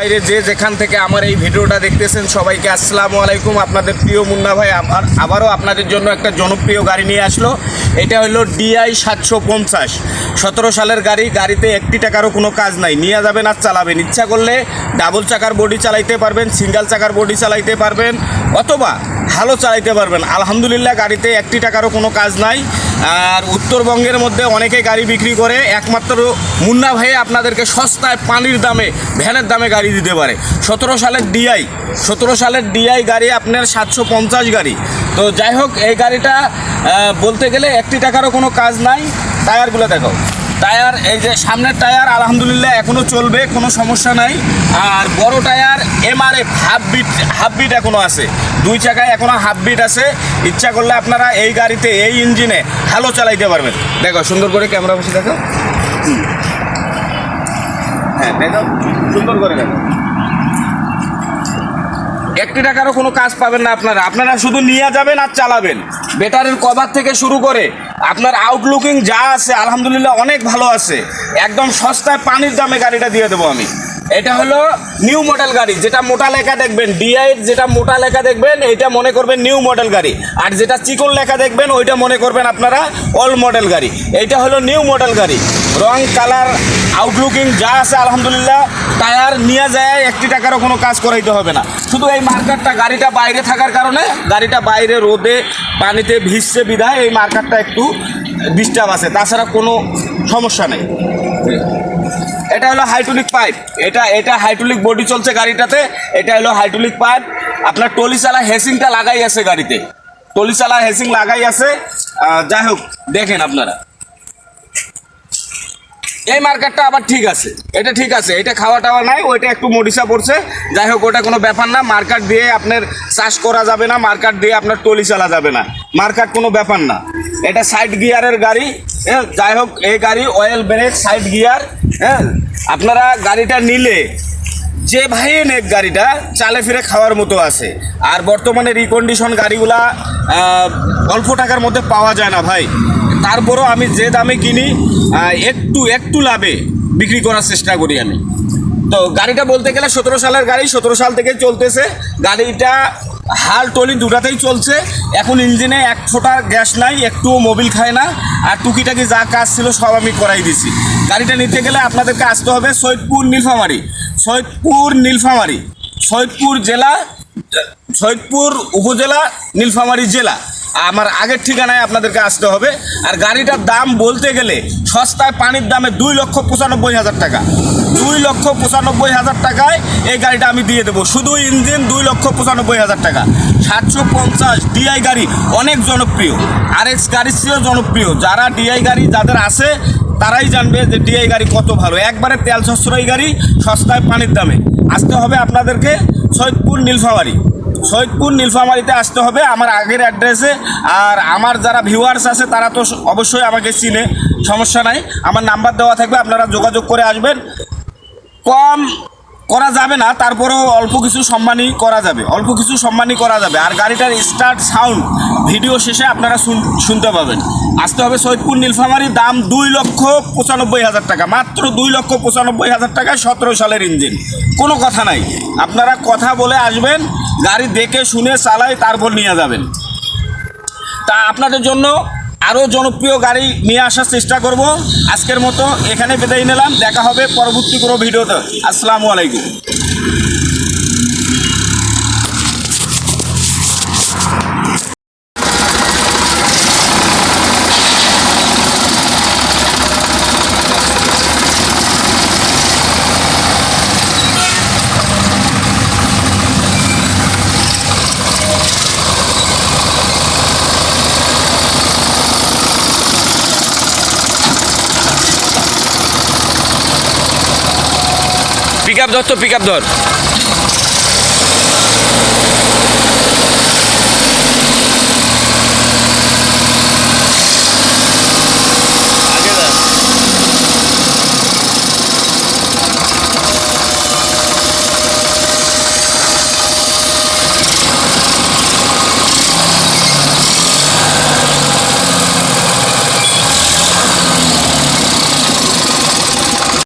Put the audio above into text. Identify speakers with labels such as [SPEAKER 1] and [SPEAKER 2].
[SPEAKER 1] বাইরে যে যেখান থেকে আমার এই ভিডিওটা দেখতেছেন সবাইকে আসসালামু আলাইকুম। আপনাদের প্রিয় মুন্না ভাই, আমার আবারও আপনাদের জন্য একটা জনপ্রিয় গাড়ি নিয়ে আসলো। এটা হলো ডিআই সাতশো পঞ্চাশ। সতেরো সালের গাড়ি, গাড়িতে একটি টাকারও কোনো কাজ নাই। নিয়ে যাবেন আর চালাবেন। ইচ্ছা করলে ডাবল চাকার বডি চালাইতে পারবেন সিঙ্গেল চাকার বডি চালাইতে পারবেন, অথবা ভালো চালাইতে পারবেন। আলহামদুলিল্লাহ, গাড়িতে একটি টাকারও কোনো কাজ নাই। আর উত্তরবঙ্গের মধ্যে অনেকে গাড়ি বিক্রি করে, একমাত্র মুন্না ভাই আপনাদেরকে সস্তায় পানির দামে, ভ্যানের দামে গাড়ি দিতে পারে। সতেরো সালের ডিআই সতেরো সালের ডিআই গাড়ি আপনার সাতশো পঞ্চাশ গাড়ি। তো যাই হোক, এই গাড়িটা বলতে গেলে একটি টাকারও কোনো কাজ নাই। টায়ারগুলো দেখো টায়ার, এই যে সামনের টায়ার, আলহামদুলিল্লাহ এখনও চলবে, কোনো সমস্যা নাই। আর বড় tyre MRF half beat half beat এখনও আছে। দুই চাকায় এখনও হাফ বিট আছে। ইচ্ছা করলে আপনারা এই গাড়িতে, এই ইঞ্জিনে ভালো চালাইতে পারবেন। দেখো, সুন্দর করে ক্যামেরা বসে দেখো। হ্যাঁ দেখো, সুন্দর করে দেখো। একটি টাকারও কোনো কাজ পাবেন না আপনারা। আপনারা শুধু নিয়ে যাবেন আর চালাবেন। বেটারের কভার থেকে শুরু করে আপনার আউটলুকিং যা আছে, আলহামদুলিল্লাহ অনেক ভালো আছে। একদম সস্তায় পানির দামে গাড়িটা দিয়ে দেবো আমি। এটা হলো নিউ মডেল গাড়ি, যেটা মোটা লেখা দেখবেন ডিআই যেটা মোটা লেখা দেখবেন এটা মনে করবেন নিউ মডেল গাড়ি। আর যেটা চিকন লেখা দেখবেন, ওইটা মনে করবেন আপনারা অল মডেল গাড়ি। এইটা হলো নিউ মডেল গাড়ি। রং কালার আউটলুকিং যা আছে, আলহামদুলিল্লাহ, টায়ার নিয়ে যায়, একটি টাকারও কোনো কাজ করাইতে হবে না। শুধু এই মার্কারটা, গাড়িটা বাইরে থাকার কারণে, গাড়িটা বাইরে রোদে পানিতে ভিজছে বিধায় এই মার্কারটা একটু ডিস্টার্ব আছে। তাছাড়া কোনো সমস্যা নেই। এটা হলো হাইড্রোলিক পাইপ এটা এটা হাইড্রোলিক বডি চলছে গাড়িটাতে, এটা হলো হাইড্রোলিক পাইপ আপনার টলিচালা হেসিংটা লাগাই আছে গাড়িতে। টলিচালা হেসিং লাগাই আছে। যাই হোক, দেখেন আপনারা। এই মার্কেটটা আবার ঠিক আছে। এটা ঠিক আছে, এটা খাওয়া টাওয়া নাই, ওইটা একটু মরিচা পড়ছে। যাই হোক, ওটা কোনো ব্যাপার না মার্কেট দিয়ে আপনার চাষ করা যাবে না মার্কেট দিয়ে আপনার টলি চালা যাবে না। মার্কেট কোনো ব্যাপার না। এটা সাইড গিয়ারের গাড়ি হ্যাঁ যাই হোক, এই গাড়ি অয়েল ব্রেক সাইড গিয়ার হ্যাঁ আপনারা গাড়িটা নিলে, যে ভাই নেক গাড়িটা চালে ফিরে খাওয়ার মতো আছে। আর বর্তমানে রিকন্ডিশন গাড়িগুলা অল্প টাকার মধ্যে পাওয়া যায় না ভাই। তারপরও আমি যে দামে কিনি একটু একটু লাভে বিক্রি করার চেষ্টা করি আমি। তো গাড়িটা বলতে গেলে সতেরো সালের গাড়ি, সতেরো সাল থেকে চলতেছে। গাড়িটা হাল টলি দুটাতেই চলছে। এখন ইঞ্জিনে এক ফোঁটা গ্যাস নাই, একটুও মোবিল খায় না। আর টুকিটাকি যা কাজ ছিল সব আমি করাই দিছি। গাড়িটা নিতে গেলে আপনাদেরকে আসতে হবে সৈয়দপুর নীলফামারি। সৈয়দপুর নীলফামারি। সৈয়দপুর জেলা, সৈয়দপুর উপজেলা, নীলফামারী জেলা। আমার আগের ঠিকানায় আপনাদেরকে আসতে হবে। আর গাড়িটার দাম বলতে গেলে সস্তায় পানির দামে দুই লক্ষ পঁচানব্বই হাজার টাকা। দুই লক্ষ পঁচানব্বই হাজার টাকায় এই গাড়িটা আমি দিয়ে দেবো। শুধু ইঞ্জিন দুই লক্ষ পঁচানব্বই হাজার টাকা। সাতশো পঞ্চাশ ডিআই গাড়ি অনেক জনপ্রিয়। আর এক্স গাড়ির ছিল জনপ্রিয়। যারা ডিআই গাড়ি যাদের আছে, তারাই জানবে যে ডিআই গাড়ি কত ভালো। একবারে তেল সশ্রয় গাড়ি, সস্তায় পানির দামে। আসতে হবে আপনাদেরকে সৈয়দপুর নীলফামারি। সৈয়দপুর নীলফামারিতে আসতে হবে আমার আগের অ্যাড্রেসে। আর আমার যারা ভিউয়ার্স আছে, তারা তো অবশ্যই আমাকে চিনে। সমস্যা নাই। আমার নাম্বার দেওয়া থাকবে, আপনারা যোগাযোগ করে আসবেন। কম করা যাবে না, তারপরেও অল্প কিছু সম্মানই করা যাবে, অল্প কিছু সম্মানই করা যাবে। আর গাড়িটার স্টার্ট সাউন্ড ভিডিও শেষে আপনারা শুন- শুনতে পাবেন। আসতে হবে সৈয়দপুর নীলফামারি দাম দুই লক্ষ পঁচানব্বই হাজার টাকা, মাত্র দুই লক্ষ পঁচানব্বই হাজার টাকা সতেরো সালের ইঞ্জিন। কোনো কথা নাই। আপনারা কথা বলে আসবেন, গাড়ি দেখে শুনে চালাই তারপর নিয়ে যাবেন। তা আপনাদের জন্য আরও জনপ্রিয় গাড়ি নিয়ে আসার চেষ্টা করব। আজকের মতো এখানে বিদায় নিলাম। দেখা হবে পরবর্তী কোনো ভিডিওতে। আসসালামু আলাইকুম। পিক আপ ধর তো পিক আপ ধর।